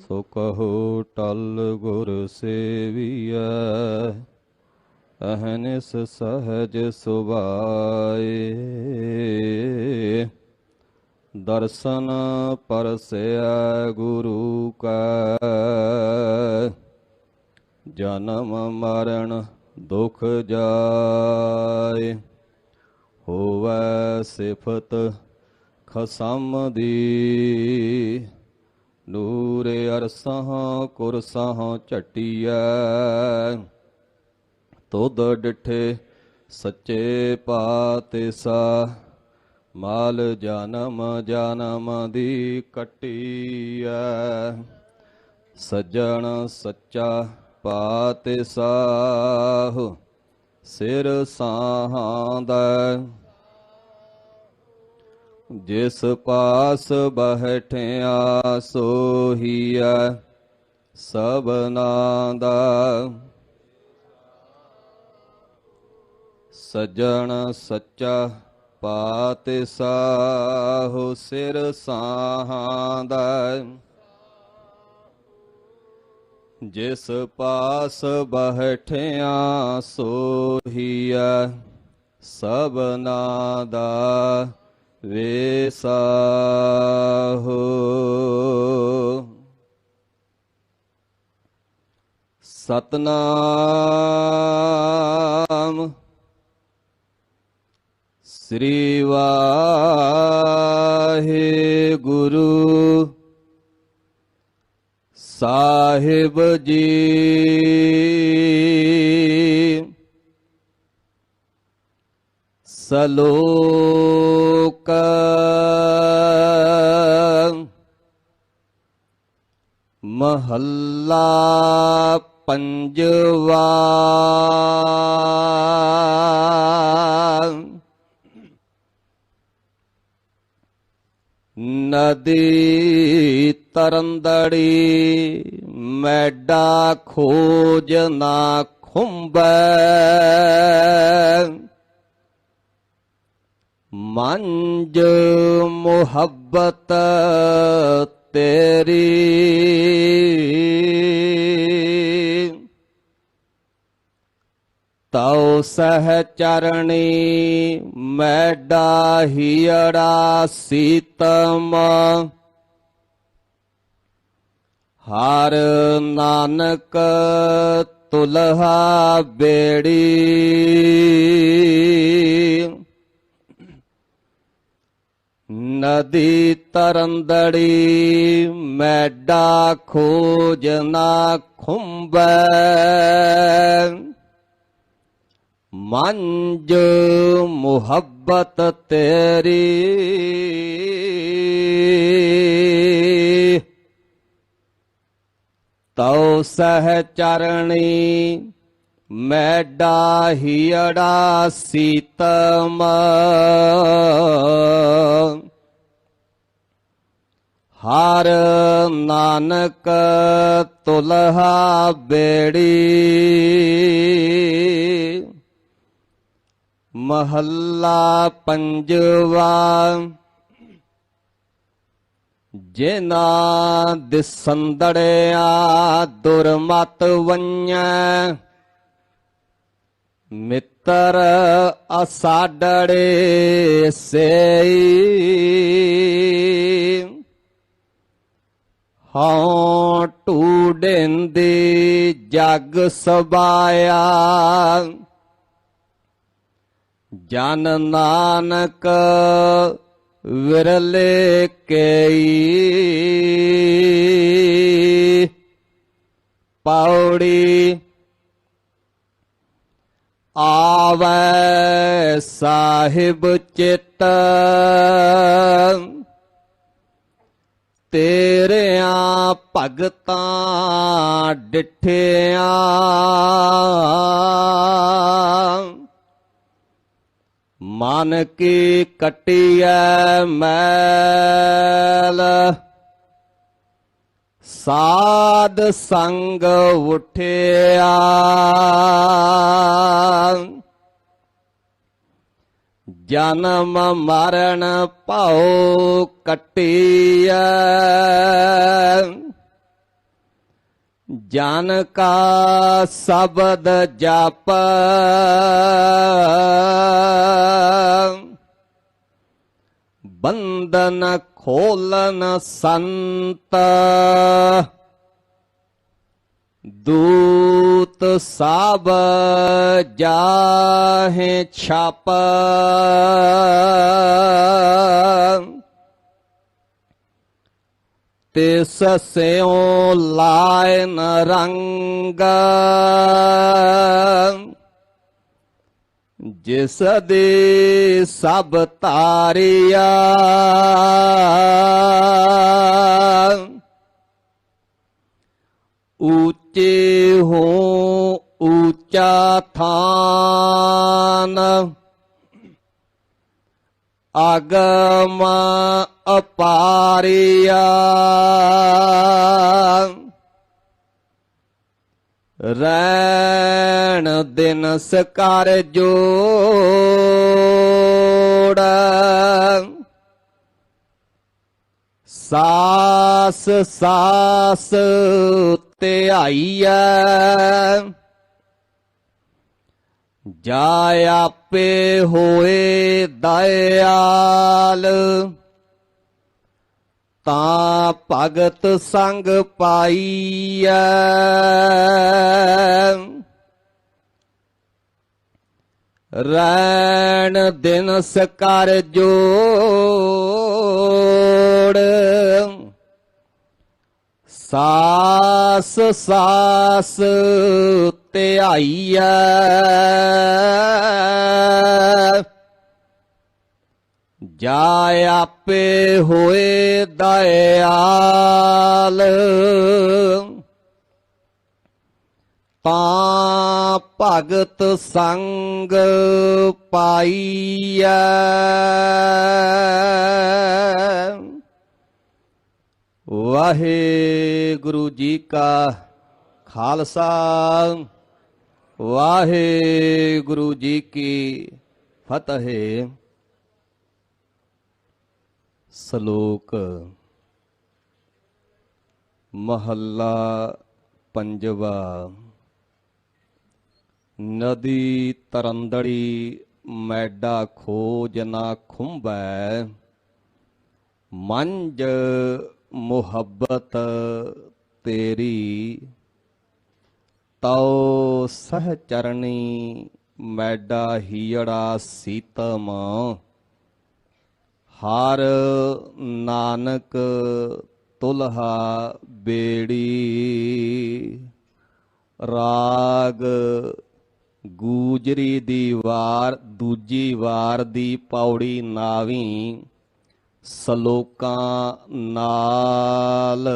ਸੋ ਕਹੋ ਟਲ ਗੁਰ ਸੇਵੀਐ ਅਹਨਿਸ ਸਹਜ ਸੁਭਾਏ। ਦਰਸ਼ਨ ਪਰਸਿਆ ਗੁਰੂ ਕਾ, ਜਨਮ ਮਰਨ ਦੁਖ ਜਾਏ। ਹੋਵੈ ਸਿਫਤ ਖਸਮ ਦੀ ਅਰਸਹ ਕੁਰਸਹ ਝਟੀਐ। ਤੁਧ ਡਿਠੇ ਸੱਚੇ ਪਾਤਿਸਾ। ਮਾਲ ਜਨਮ ਜਨਮ ਦੀ ਕਟੀਐ। ਸੱਜਣ ਸੱਚਾ ਪਾਤਿਸਾਹ ਸਿਰ ਸਾਹਾਂਦਾ ਜਿਸ ਪਾਸ ਬਹਿਠਿਆ ਸੋਹੀਐ ਸਭਨਾ ਦਾ ਸਜਣ ਸੱਚਾ ਪਾਤਿਸਾਹੁ ਸਿਰ ਸਾਹਾਂਦਾ। ਜਿਸ ਪਾਸ ਬਹਿਠਿਆ ਸੋਹੀਐ ਸਭਨਾ ਦਾ ਵੇਸਾਹੋ। ਸਤਨਾਮ ਸ੍ਰੀ ਵਾਹਿਗੁਰੂ ਸਾਹਿਬ ਜੀ। ਸਲੋ ਸਲੋਕ ਮਹੱਲਾ ਪੰਜਵਾ। ਨਦੀ ਤਰੰਦੜੀ ਮੈਡਾ ਖੋਜ ਨਾ ਖੁੰਬੈ। ਮੰਜ ਮੁਹੱਬਤ ਤੇਰੀ। ਤਉ ਸਹ ਚਰਣੀ ਮੈਡਾ ਹੀੜਾ ਸੀਤਮ। ਹਰ ਨਾਨਕ ਤੁਲਹਾ ਬੇੜੀ। ਨਦੀ ਤਰੰਦੜੀ, ਮੈਡਾ ਖੋਜ ਨਾ ਖੁੰਬੈ। ਮੰਜ ਮੁਹੱਬਤ ਤੇਰੀ, ਤਉ ਸਹ ਚਰਣੀ ਮੈਡਾ ਹੀੜਾ ਸੀਤਮ। ਹਰ ਨਾਨਕ ਤੁਲਹਾ ਬੇੜੀ। ਮਹੱਲਾ ਪੰਜਵਾ ਜਿਨਾ ਦਿਸੰਦੜਿਆ ਦੁਰਮਤ ਵੰਨੈ। ਮਿੱਤਰ ਅਸਾਡੜੇ ਸੇਈ। ਹਉ ਟੂਡਿੰਦੀ ਜਗ ਸਬਾਇਆ ਜਨ ਨਾਨਕ ਵਿਰਲੇ ਕੇਈ। ਪੌੜੀ ਆਵੈ ਸਾਹਿਬ ਚਿਤ। ਤੇਰਿਆਂ ਭਗਤਾਂ ਡਿਠਿਆਂ। ਮਨ ਕੀ ਕਟਿਐ ਮੈਲ? ਸਾਧ ਸੰਗ ਉਠਿਆ। ਜਨਮ ਮਰਨ ਭਉ ਕਟਿਆ ਜਨ ਕਾ ਸ਼ਬਦ ਜਪ। ਬੰਧਨ ਖੋਲਨ ਸੰਤ। ਦੂਤ ਸਭ ਜਾਹੇ ਛਾਪ। ਤਿਸ ਸਿਉ ਲਾਇਨ ਰੰਗ। ਜਿਸ ਦੇ ਸਭ ਤਾਰਿਆ ਹੋ ਉੱਚਾ ਥਾਨ। ਅਗਮ ਅਪਾਰਿਆ। ਰੈਣ ਦਿਨ ਸਕਾਰ ਜੋੜ। ਸਾਸ ਸਾਸ ਧਿਆਈਐ ਜਾ ਆਪੇ ਹੋਏ ਦਇਆਲ ਤਾਂ ਭਗਤ ਸੰਗ ਪਾਈਐ ਰੈਣ ਦਿਨ ਸਕਾਰ ਜੋੜ ਸਾਸ ਸਾਸ ਧਿਆਈਐ ਜਾ ਆਪੇ ਹੋਏ ਦਇਆਲ ਤਾਂ ਭਗਤ ਸੰਗ ਪਾਈਐ। ਵਾਹਿਗੁਰੂ ਜੀ ਕਾ ਖਾਲਸਾ, ਵਾਹਿਗੁਰੂ ਜੀ ਕੀ ਫਤਿਹ। ਸ਼ਲੋਕ ਮਹੱਲਾ ਪੰਜਵਾ, ਨਦੀ ਤਰੰਦੜੀ ਮੈਡਾ ਖੋਜ ਨਾ ਖੁੰਬੈ ਮੰਜ ਮੁਹੱਬਤ ਤੇਰੀ, ਤਉ ਸਹ ਚਰਣੀ ਮੈਡਾ ਹੀੜਾ ਸੀਤਮ। ਹਰ ਨਾਨਕ ਤੁਲਹਾ ਬੇੜੀ, ਰਾਗ ਗੂਜਰੀ ਦੀ ਵਾਰ ਦੂਜੀ ਵਾਰ ਦੀ ਪੌੜੀ ਨਾਵੀਂ। ਸਲੋਕਾਂ ਨਾਲ।